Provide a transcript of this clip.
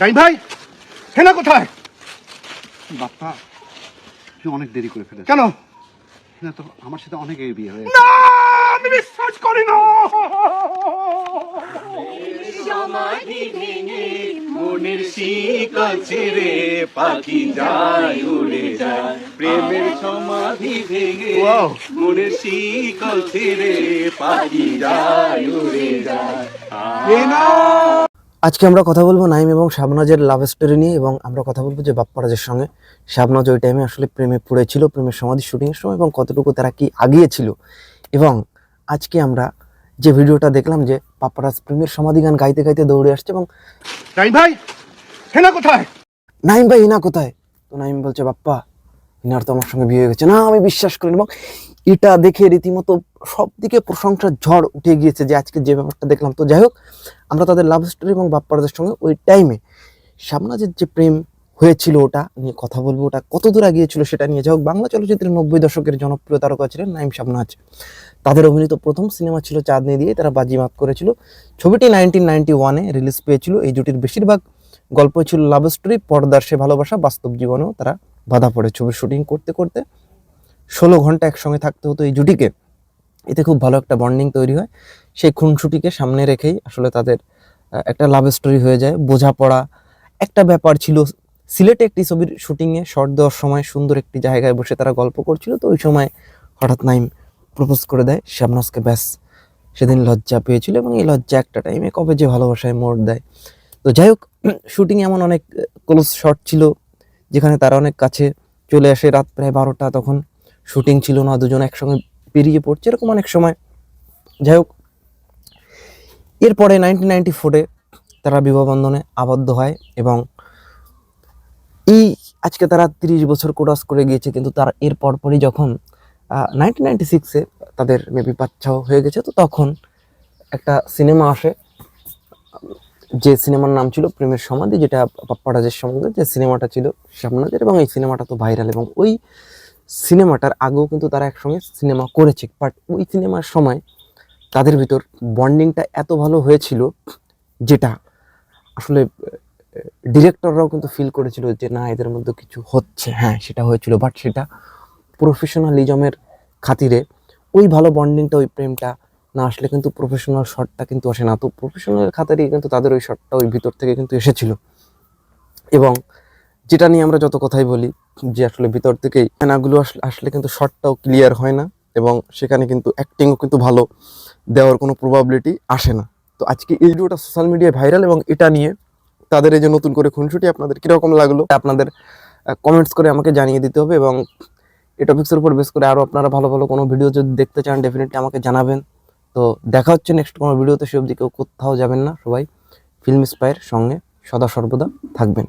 ডাইন ভাই হেনা কোথায়? বাপ্পা তুই অনেক দেরি করে ফেলেছিস। কেন? হেনা তো আমার সাথে অনেক আগে বিয়ে হয়ে না আমি বিশ্বাস করি না। সমাধি ভেঙে মনের শিকল ছেড়ে পাখি যায় উড়ে যায়। প্রেমের সমাধি ভেঙে. মনের শিকল ছেড়ে পাখি যায় উড়ে যায়। আজকে আমরা কথা বলব নাইম এবং শাবনাজের লাভ স্টোরি নিয়ে এবং আমরা কথা বলব যে বাপ্পারাজের সঙ্গে। শাবনাজ ওই টাইমে আসলে প্রেমে পড়েছিল প্রেমের সমাধি শুটিংয়ের সময় এবং কতটুকু তারা কি আগিয়েছিল। এবং আজকে আমরা যে ভিডিওটা দেখলাম যে পাপ্পারাজ প্রেমের সমাধি গান গাইতে গাইতে দৌড়ে আসছে এবং ডাইন ভাই হেনা কোথায়? নাইম ভাই হিনা কোথায়? তো নাইম বলছে বাপ্পা হিনার তো আমার সঙ্গে বিয়ে হয়ে গেছে। না, আমি বিশ্বাস করি এবং এটা দেখে রীতিমতো সব দিকে প্রশংসার ঝড় উঠে গিয়েছে যে আজকে যে ব্যাপারটা দেখলাম। তো যাই হোক, আমরা তাদের লাভ স্টোরি এবং বাপ্পারাজের সঙ্গে ওই টাইমে সামনাজের যে প্রেম হয়েছিল ওটা নিয়ে কথা বলব। ওটা কত দূর গিয়েছিল সেটা নিয়ে যাই হোক, বাংলা চলচ্চিত্রের নব্বই দশকের জনপ্রিয় তারকা ছিলেন নাইম শাবনাজ তাদের অভিনীত প্রথম সিনেমা ছিল চাঁদনি দিয়ে, তারা বাজিমাত করেছিল। ছবিটি নাইনটিন নাইনটি ওয়ানে রিলিজ পেয়েছিল। এই জুটির বেশিরভাগ গল্প ছিল লাভ স্টোরি পর্দার সে ভালোবাসা, বাস্তব জীবনেও তারা বাধা পড়ে ছবির শুটিং করতে করতে। ষোলো ঘণ্টা একসঙ্গে থাকতে হতো এই জুটিকে। এতে খুব ভালো একটা বন্ডিং তৈরি হয়। সেই খুনসুটিকে সামনে রেখেই আসলে তাদের একটা লাভ স্টোরি হয়ে যায়। বোঝাপড়া একটা ব্যাপার ছিল। সিলেটে একটি ছবির শুটিংয়ে শর্ট দেওয়ার সময় সুন্দর একটি জায়গায় বসে তারা গল্প করছিল। তো ওই সময় হঠাৎ নাইম প্রপোজ করে দেয় শাবনাজকে ব্যাস, সেদিন লজ্জা পেয়েছিল এবং এই লজ্জা একটা টাইমে কবে যে ভালোবাসায় মোড় দেয়। তো যাই হোক, শুটিং এমন অনেক ক্লোজ শট ছিল, যেখানে তারা অনেক কাছে চলে আসে রাত প্রায় বারোটা, তখন শুটিং ছিল না, দুজন একসঙ্গে পেরিয়ে পড়ছে, এরকম অনেক সময়। যাই হোক, এরপরে নাইনটিন নাইনটি ফোরে তারা বিবাহ বন্ধনে আবদ্ধ হয় এবং এই আজকে তারা তিরিশ বছর ক্রস করে গিয়েছে, কিন্তু তার এর পরপরই যখন নাইনটিন নাইনটি সিক্সে তাদের মেবি বাচ্চাও হয়ে গেছে, তো তখন একটা সিনেমা আসে যে সিনেমার নাম ছিল প্রেমের সমাধি, যেটা পাপ্পারাজের সঙ্গে যে সিনেমাটা ছিল শাবনাজের এবং এই সিনেমাটা তো ভাইরাল, এবং ওই সিনেমাটার আগেও কিন্তু তারা একসঙ্গে সিনেমা করেছে। বাট ওই সিনেমার সময় তাদের ভিতর বন্ডিংটা এত ভালো হয়েছিল, যেটা আসলে ডিরেক্টররাও কিন্তু ফিল করেছিল যে না, এদের মধ্যে কিছু হচ্ছে। হ্যাঁ সেটা হয়েছিল বাট সেটা প্রফেশনালিজমের খাতিরে ওই ভালো বন্ডিংটা ওই প্রেমটা না আসলে কিন্তু প্রফেশনাল শটটা কিন্তু আসে না। তো প্রফেশনাল খাতারই কিন্তু তাদের ওই শটটা ওই ভিতর থেকে কিন্তু এসেছিল। এবং যেটা নিয়ে আমরা যত কথাই বলি, যে আসলে ভিতর থেকেই নাগুলো আসলে আসলে কিন্তু শটটাও ক্লিয়ার হয় না এবং সেখানে কিন্তু অ্যাক্টিংও কিন্তু ভালো দেওয়ার কোনো প্রবাবিলিটি আসে না। তো আজকে এই ভিডিওটা সোশ্যাল মিডিয়ায় ভাইরাল এবং এটা নিয়ে তাদের এই যে নতুন করে খুনসুটি আপনাদের কীরকম লাগল আপনাদের কমেন্টস করে আমাকে জানিয়ে দিতে হবে এবং এই টপিক্সের উপর বেস করে আরও আপনারা ভালো ভালো কোনো ভিডিও যদি দেখতে চান ডেফিনেটলি আমাকে জানাবেন। তো দেখা হচ্ছে নেক্সট কোনো ভিডিওতে সে অবধি কেউ কোথাও যাবেন না সবাই ফিল্ম স্পায়ের সঙ্গে সদা সর্বদা থাকবেন।